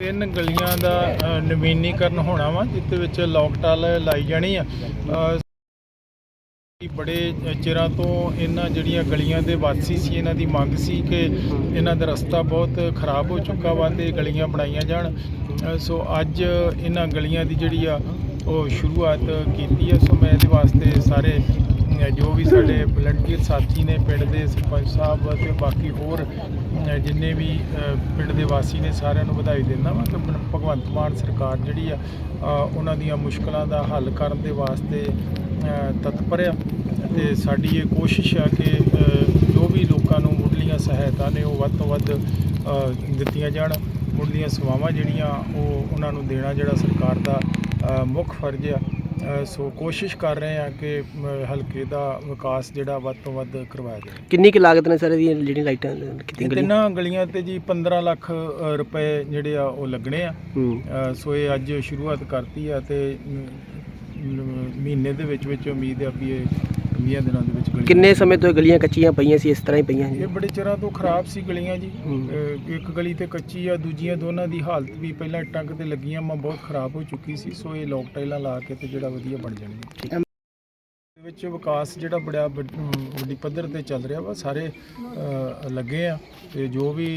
ਤਿੰਨ ਗਲੀਆਂ ਦਾ ਨਵੀਨੀਕਰਨ ਹੋਣਾ ਵਾ ਜਿਸ ਵਿੱਚ ਲੋਕਟਾਲ ਲਾਈ ਜਾਣੀ ਆ। ਬੜੇ ਚਿਰਾਂ ਤੋਂ ਇਹਨਾਂ ਜਿਹੜੀਆਂ ਗਲੀਆਂ ਦੇ ਵਾਸੀ ਸੀ, ਇਹਨਾਂ ਦੀ ਮੰਗ ਸੀ ਕਿ ਇਹਨਾਂ ਦਾ ਰਸਤਾ ਬਹੁਤ ਖਰਾਬ ਹੋ ਚੁੱਕਾ ਵਾ ਤੇ ਗਲੀਆਂ ਬਣਾਈਆਂ ਜਾਣ। ਸੋ ਅੱਜ ਇਹਨਾਂ ਗਲੀਆਂ ਦੀ ਜਿਹੜੀ ਆ, ਉਹ ਸ਼ੁਰੂਆਤ ਕੀਤੀ ਆ। ਸੋ ਮੈਂ ਇਹਦੇ ਵਾਸਤੇ ਸਾਰੇ ਜੋ ਵੀ ਸਾਡੇ ਵਲੰਟੀਅਰ ਸਾਥੀ ਨੇ, ਪਿੰਡ ਦੇ ਸਰਪੰਚ ਸਾਹਿਬ ਤੇ ਬਾਕੀ ਹੋਰ ਜਿੰਨੇ ਵੀ ਪਿੰਡ ਦੇ ਵਾਸੀ ਨੇ, ਸਾਰਿਆਂ ਨੂੰ ਵਧਾਈ ਦਿੰਦਾ ਵਾਂ ਕਿ ਭਗਵੰਤ ਮਾਨ ਸਰਕਾਰ ਜਿਹੜੀ ਆ ਉਹਨਾਂ ਦੀਆਂ ਮੁਸ਼ਕਲਾਂ ਦਾ ਹੱਲ ਕਰਨ ਦੇ ਵਾਸਤੇ ਤਤਪਰ ਆ। ਤੇ ਸਾਡੀ ਇਹ ਕੋਸ਼ਿਸ਼ ਆ ਕਿ ਜੋ ਵੀ ਲੋਕਾਂ ਨੂੰ ਮੁੱਢਲੀਆਂ ਸਹਾਇਤਾ ਨੇ, ਉਹ ਵੱਧ ਤੋਂ ਵੱਧ ਦਿੱਤੀਆਂ ਜਾਣ। ਮੁੱਢਲੀਆਂ ਸੇਵਾਵਾਂ ਜਿਹੜੀਆਂ ਉਹ ਉਹਨਾਂ ਨੂੰ ਦੇਣਾ ਜਿਹੜਾ ਸਰਕਾਰ ਦਾ ਮੁੱਖ ਫਰਜ਼ ਆ। ਸੋ ਕੋਸ਼ਿਸ਼ ਕਰ ਰਹੇ ਆ ਕਿ ਹਲਕੇ ਦਾ ਵਿਕਾਸ ਜਿਹੜਾ ਵੱਧ ਤੋਂ ਵੱਧ ਕਰਵਾਇਆ ਜਾਵੇ। ਕਿੰਨੀ ਕੁ ਲਾਗਤ ਨੇ ਸਰ ਇਹਦੀਆਂ ਜਿਹੜੀਆਂ ਲਾਈਟਾਂ ਗਲੀਆਂ? ਤਿੰਨਾਂ ਗਲੀਆਂ ਤੇ ਜੀ 15 ਲੱਖ ਰੁਪਏ ਜਿਹੜੇ ਆ ਉਹ ਲੱਗਣੇ ਆ। ਸੋ ਇਹ ਅੱਜ ਸ਼ੁਰੂਆਤ ਕਰਤੀ ਆ ਤੇ ਮਹੀਨੇ ਦੇ ਵਿੱਚ ਵਿੱਚ ਉਮੀਦ ਆ ਵੀ ਇਹ 20 ਦਿਨਾਂ ਦੇ ਵਿੱਚ ਗਲੀਆਂ ਕਿੰਨੇ ਸਮੇਂ ਤੋਂ ਇਹ ਗਲੀਆਂ ਕੱਚੀਆਂ ਪਈਆਂ ਸੀ ਇਸ ਤਰ੍ਹਾਂ ਹੀ ਪਈਆਂ ਇਹ ਬੜੇ ਚਿਰਾਂ ਤੋਂ ਖਰਾਬ ਸੀ ਗਲੀਆਂ ਜੀ। ਹੂੰ। ਇੱਕ ਗਲੀ ਤੇ ਕੱਚੀ ਆ ਦੂਜੀਆਂ ਦੋਨਾਂ ਦੀ ਹਾਲਤ ਵੀ ਪਹਿਲਾਂ ਟੰਗ ਤੇ ਲੱਗੀਆਂ ਮੈਂ ਬਹੁਤ ਖਰਾਬ ਹੋ ਚੁੱਕੀ ਸੀ ਸੋ ਇਹ ਲੋਕ ਟਾਈਲਾਂ ਲਾ ਕੇ ਤੇ ਜਿਹੜਾ ਵਧੀਆ ਬਣ ਜਾਣਗੇ। ਵਿੱਚ ਵਿਕਾਸ ਜਿਹੜਾ ਬੜਾ ਵੱਡ- ਵੱਡੀ ਪੱਧਰ ਤੇ ਚੱਲ ਰਿਹਾ ਵਾ, ਸਾਰੇ ਲੱਗੇ ਆ ਤੇ ਜੋ ਵੀ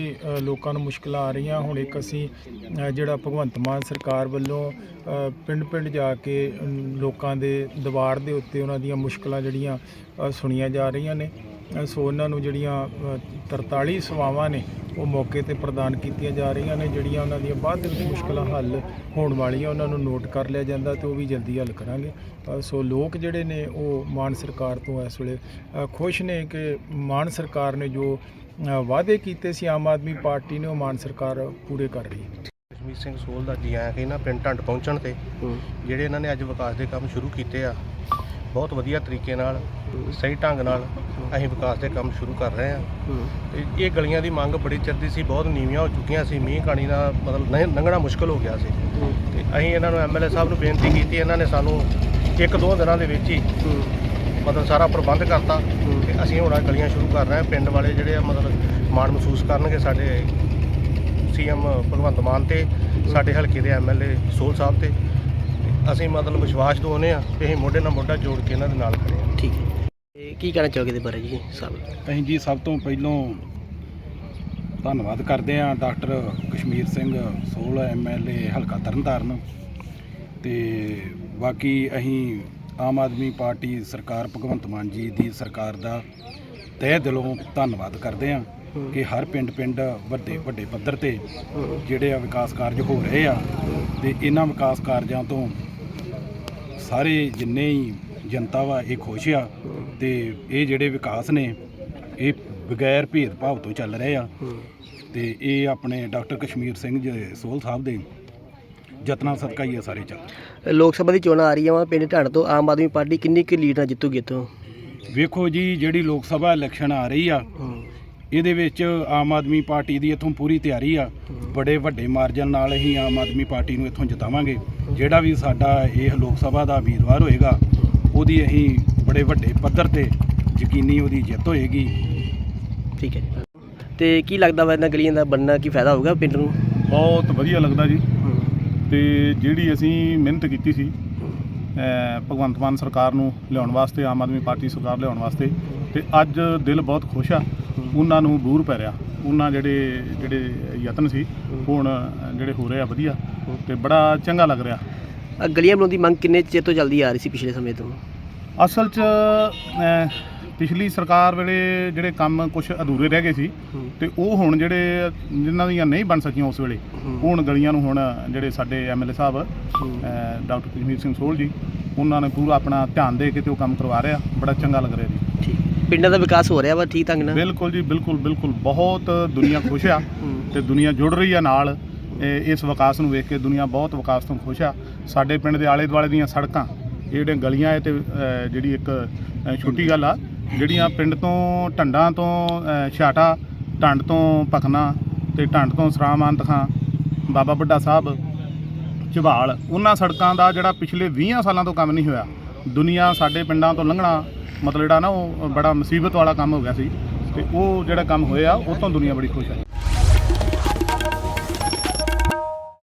ਲੋਕਾਂ ਨੂੰ ਮੁਸ਼ਕਲਾਂ ਆ ਰਹੀਆਂ, ਹੁਣ ਇੱਕ ਅਸੀਂ ਜਿਹੜਾ ਭਗਵੰਤ ਮਾਨ ਸਰਕਾਰ ਵੱਲੋਂ ਪਿੰਡ ਪਿੰਡ ਜਾ ਕੇ ਲੋਕਾਂ ਦੇ ਦੀਵਾਰ ਦੇ ਉੱਤੇ ਉਹਨਾਂ ਦੀਆਂ ਮੁਸ਼ਕਲਾਂ ਜਿਹੜੀਆਂ ਸੁਣੀਆਂ ਜਾ ਰਹੀਆਂ ਨੇ। ਸੋ ਉਹਨਾਂ ਨੂੰ ਜਿਹੜੀਆਂ ਅ, 43 ਸੇਵਾਵਾਂ ਨੇ ਉਹ ਮੌਕੇ ਤੇ ਪ੍ਰਦਾਨ ਕੀਤੀਆਂ ਜਾ ਰਹੀਆਂ ਨੇ ਜਿਹੜੀਆਂ ਉਹਨਾਂ ਦੀਆਂ ਬਾਅਦ ਦੇ ਵਿੱਚ ਮੁਸ਼ਕਲਾਂ ਹੱਲ ਹੋਣ ਵਾਲੀਆਂ ਉਹਨਾਂ ਨੂੰ ਨੋਟ ਕਰ ਲਿਆ ਜਾਂਦਾ ਤੇ ਉਹ ਵੀ ਜਲਦੀ ਹੱਲ ਕਰਾਂਗੇ। ਸੋ ਲੋਕ ਜਿਹੜੇ ਨੇ ਉਹ ਮਾਨ ਸਰਕਾਰ ਤੋਂ ਇਸ ਵੇਲੇ ਖੁਸ਼ ਨੇ ਕਿ ਮਾਨ ਸਰਕਾਰ ਨੇ ਜੋ ਵਾਅਦੇ ਕੀਤੇ ਸੀ ਆਮ ਆਦਮੀ ਪਾਰਟੀ ਨੇ ਉਹ ਮਾਨ ਸਰਕਾਰ ਪੂਰੇ ਕਰ ਰਹੀ ਹੈ। ਕਸ਼ਮੀਰ ਸਿੰਘ ਸੋਲ ਦਾ ਜੀ ਆਇਆ ਕਿ ਨਾ ਪਿੰਡ ਢੰਡ ਪਹੁੰਚਣ ਤੇ ਜਿਹੜੇ ਇਹਨਾਂ ਨੇ ਅੱਜ ਵਿਕਾਸ ਦੇ ਕੰਮ ਸ਼ੁਰੂ ਕੀਤੇ ਆ ਬਹੁਤ ਵਧੀਆ ਤਰੀਕੇ ਨਾਲ ਸਹੀ ਢੰਗ ਨਾਲ ਅਸੀਂ ਵਿਕਾਸ ਦੇ ਕੰਮ ਸ਼ੁਰੂ ਕਰ ਰਹੇ ਆ ਹੂੰ। ਤੇ ਇਹ ਗਲੀਆਂ ਦੀ ਮੰਗ ਬੜੀ ਚਿਰ ਦੀ ਸੀ ਬਹੁਤ ਨੀਵੀਆਂ ਹੋ ਚੁੱਕੀਆਂ ਸੀ। ਮੀਂਹ ਕਾਣੀ ਨਾਲ ਮਤਲਬ ਲੰਘ- ਲੰਘਣਾ ਮੁਸ਼ਕਲ ਹੋ ਗਿਆ ਸੀ। ਤੇ ਅਸੀਂ ਇਹਨਾਂ ਨੂੰ ਐਮਐਲਏ ਸਾਹਿਬ ਨੂੰ ਬੇਨਤੀ ਕੀਤੀ ਇਹਨਾਂ ਨੇ ਸਾਨੂੰ ਇੱਕ ਦੋ ਦਿਨਾਂ ਦੇ ਵਿੱਚ ਹੀ ਮਤਲਬ ਸਾਰਾ ਪ੍ਰਬੰਧ ਕਰਤਾ। ਤੇ ਅਸੀਂ ਹੁਣ ਆਹ ਗਲੀਆਂ ਸ਼ੁਰੂ ਕਰ ਰਹੇ ਹਾਂ। ਪਿੰਡ ਵਾਲੇ ਜਿਹੜੇ ਆ ਮਤਲਬ ਮਾਣ ਮਹਿਸੂਸ ਕਰਨਗੇ ਸਾਡੇ ਸੀਐਮ ਭਗਵੰਤ ਮਾਨ ਤੇ ਸਾਡੇ ਹਲਕੇ ਦੇ ਐਮਐਲਏ ਸੋਲ ਸਾਹਿਬ ਤੇ। ਅਸੀਂ ਮਤਲਬ ਵਿਸ਼ਵਾਸ ਦਵਾਉਂਦੇ ਆ ਕਿ ਅਸੀਂ ਮੋਢੇ ਨਾਲ ਮੋਢਾ ਜੋੜ ਕੇ ਇਹਨਾਂ ਦੇ ਨਾਲ ਖੜੇ ਹਾਂ। ਠੀਕ ਹੈ। ਤੇ ਕੀ ਕਹਿਣਾ ਚਾਹੋਗੇ ਇਹਦੇ ਬਾਰੇ ਜੀ ਸਾਹਿਬ ਅਸੀਂ ਜੀ ਸਭ ਤੋਂ ਪਹਿਲੋਂ ਧੰਨਵਾਦ ਕਰਦੇ ਹਾਂ ਡਾਕਟਰ ਕਸ਼ਮੀਰ ਸਿੰਘ ਸੋਲ ਐਮਐਲਏ ਹਲਕਾ ਤਰਨਤਾਰਨ। ਤੇ ਬਾਕੀ ਅਸੀਂ ਆਮ ਆਦਮੀ ਪਾਰਟੀ ਸਰਕਾਰ ਭਗਵੰਤ ਮਾਨ ਜੀ ਦੀ ਸਰਕਾਰ ਦਾ ਤਹਿ ਦਿਲੋਂ ਧੰਨਵਾਦ ਕਰਦੇ ਹਾਂ ਕਿ ਹਰ ਪਿੰਡ ਪਿੰਡ ਵੱਡੇ ਵੱਡੇ ਪੱਧਰ ਤੇ ਜਿਹੜੇ ਆ ਵਿਕਾਸ ਕਾਰਜ ਹੋ ਰਹੇ ਆ ਤੇ ਇਹਨਾਂ ਵਿਕਾਸ ਕਾਰਜਾਂ ਤੋਂ ਸਾਰੇ ਜਿੰਨੇ ਹੀ ਜਨਤਾ ਵਾ ਇਹ ਖੁਸ਼ ਆ ਤੇ ਇਹ ਜਿਹੜੇ ਵਿਕਾਸ ਨੇ ਇਹ ਬਗੈਰ ਭੇਦਭਾਵ ਤੋਂ ਚੱਲ ਰਹੇ ਆ। ਤੇ ਇਹ ਆਪਣੇ ਡਾਕਟਰ ਕਸ਼ਮੀਰ ਸਿੰਘ ਜੀ ਸੋਹਲ ਸਾਹਿਬ ਦੇ ਯਤਨਾਂ ਸਦਕਾ ਹੀ ਆ ਸਾਰੇ ਚੱਲ ਲੋਕ ਸਭਾ ਦੀ ਚੋਣਾਂ ਆ ਰਹੀਆਂ ਵਾ ਪਿੰਡ ਢਾਣ ਤੋਂ ਆਮ ਆਦਮੀ ਪਾਰਟੀ ਕਿੰਨੀ ਕੁ ਲੀਡ ਨਾਲ ਜਿੱਤੂਗੀ ਇੱਥੋਂ? ਵੇਖੋ ਜੀ ਜਿਹੜੀ ਲੋਕ ਸਭਾ ਇਲੈਕਸ਼ਨ ਆ ਰਹੀ ਆ ਇਹਦੇ ਵਿੱਚ ਆਮ ਆਦਮੀ ਪਾਰਟੀ ਦੀ ਇੱਥੋਂ ਪੂਰੀ ਤਿਆਰੀ ਆ। ਬੜੇ ਵੱਡੇ ਮਾਰਜਨ ਨਾਲ ਅਸੀਂ ਆਮ ਆਦਮੀ ਪਾਰਟੀ ਨੂੰ ਇੱਥੋਂ ਜਿਤਾਵਾਂਗੇ। ਜਿਹੜਾ ਵੀ ਸਾਡਾ ਇਹ ਲੋਕ ਸਭਾ ਦਾ ਉਮੀਦਵਾਰ ਹੋਏਗਾ ਉਹਦੀ ਅਸੀਂ ਬੜੇ ਵੱਡੇ ਪੱਧਰ ਤੇ ਯਕੀਨੀ ਉਹਦੀ ਜਿੱਤ ਹੋਏਗੀ। ਠੀਕ ਹੈ ਤੇ ਕੀ ਲੱਗਦਾ ਵਾ ਇਹਨਾਂ ਗਲੀਆਂ ਦਾ ਬਣਨਾ ਕੀ ਫਾਇਦਾ ਹੋਊਗਾ ਪਿੰਡ ਨੂੰ? ਬਹੁਤ ਵਧੀਆ ਲੱਗਦਾ ਜੀ। ਹੂੰ। ਤੇ ਜਿਹੜੀ ਅਸੀਂ ਮਿਹਨਤ ਕੀਤੀ ਸੀ ਭਗਵੰਤ ਮਾਨ ਸਰਕਾਰ ਨੂੰ ਲਿਆਉਣ ਵਾਸਤੇ ਆਮ ਆਦਮੀ ਪਾਰਟੀ ਸਰਕਾਰ ਲਿਆਉਣ ਵਾਸਤੇ ਤੇ ਅੱਜ ਦਿਲ ਬਹੁਤ ਖੁਸ਼ ਆ। ਉਹਨਾਂ ਨੂੰ ਬੂਰ ਪੈ ਰਿਹਾ। ਉਹਨਾਂ ਜਿਹੜੇ ਜਿਹੜੇ ਯਤਨ ਸੀ ਹੁਣ ਜਿਹੜੇ ਹੋ ਰਹੇ ਆ ਵਧੀਆ ਤੇ ਬੜਾ ਚੰਗਾ ਲੱਗ ਰਿਹਾ। ਗਲੀਆਂ ਬਣਾਉਣ ਦੀ ਮੰਗ ਕਿੰਨੇ ਚਿਰ ਤੋਂ ਚੱਲਦੀ ਆ ਰਹੀ ਸੀ ਪਿਛਲੇ ਸਮੇਂ ਤੋਂ? ਅਸਲ 'ਚ ਅਹ, ਪਿਛਲੀ ਸਰਕਾਰ ਵੇਲੇ ਜਿਹੜੇ ਕੰਮ ਕੁਝ ਅਧੂਰੇ ਰਹਿ ਗਏ ਸੀ ਹੂੰ। ਤੇ ਉਹ ਹੁਣ ਜਿਹੜੇ ਜਿਨ੍ਹਾਂ ਦੀਆਂ ਨਹੀਂ ਬਣ ਸਕੀਆਂ ਉਸ ਵੇਲੇ ਹੂੰ। ਹੁਣ ਗਲੀਆਂ ਨੂੰ ਹੁਣ ਜਿਹੜੇ ਸਾਡੇ ਐਮਐਲਏ ਸਾਹਿਬ ਡਾਕਟਰ ਕਸ਼ਮੀਰ ਸਿੰਘ ਸੋਲ ਜੀ ਉਹਨਾਂ ਨੇ ਪੂਰਾ ਆਪਣਾ ਧਿਆਨ ਦੇ ਕੇ ਤੇ ਉਹ ਕੰਮ ਕਰਵਾ ਰਿਹਾ ਬੜਾ ਚੰਗਾ ਲੱਗ ਰਿਹਾ। ਪਿੰਡਾਂ ਦਾ ਵਿਕਾਸ ਹੋ ਰਿਹਾ ਵਾ ਠੀਕ ਢੰਗ ਨਾਲ? ਬਿਲਕੁਲ ਜੀ ਬਿਲਕੁਲ ਬਿਲਕੁਲ। ਬਹੁਤ ਦੁਨੀਆ ਖੁਸ਼ ਆ। ਤੇ ਦੁਨੀਆ ਜੁੜ ਰਹੀ ਆ ਨਾਲ। ਇਹ- ਇਸ ਵਿਕਾਸ ਨੂੰ ਵੇਖ ਕੇ ਦੁਨੀਆ ਬਹੁਤ ਵਿਕਾਸ ਤੋਂ ਖੁਸ਼ ਆ। ਸਾਡੇ ਪਿੰਡ ਦੇ ਆਲੇ ਦੁਆਲੇ ਦੀਆਂ ਸੜਕਾਂ ਇਹ ਜਿਹੜੀਆਂ ਗਲੀਆਂ ਇਹ ਤੇ ਜਿਹੜੀ ਇੱਕ ਛੋਟੀ ਗੱਲ ਆ ਜਿਹੜੀਆਂ ਪਿੰਡ ਤੋਂ ਢੰਡਾਂ ਤੋਂ ਅਹ, ਛਾਟਾ ਢੰਡ ਤੋਂ ਪਖਨਾ ਤੇ ਢੰਡ ਤੋਂ ਸਰਾਮਾਨਤ ਖਾਂ ਬਾਬਾ ਬੁੱਢਾ ਸਾਹਿਬ ਝਬਾਲ ਉਹਨਾਂ ਸੜਕਾਂ ਦਾ ਜਿਹੜਾ ਪਿਛਲੇ 20 ਸਾਲਾਂ ਤੋਂ ਕੰਮ ਨਹੀਂ ਹੋਇਆ। ਦੁਨੀਆ ਸਾਡੇ ਪਿੰਡਾਂ ਤੋਂ ਲੰਘਣਾ ਮਤਲਬ ਜਿਹੜਾ ਨਾ ਉਹ ਬੜਾ ਮੁਸੀਬਤ ਵਾਲਾ ਕੰਮ ਹੋ ਗਿਆ ਸੀ ਤੇ ਉਹ ਜਿਹੜਾ ਕੰਮ ਹੋਇਆ, ਉਹ ਤੋਂ ਦੁਨੀਆ ਬੜੀ ਖੁਸ਼ ਹੈ।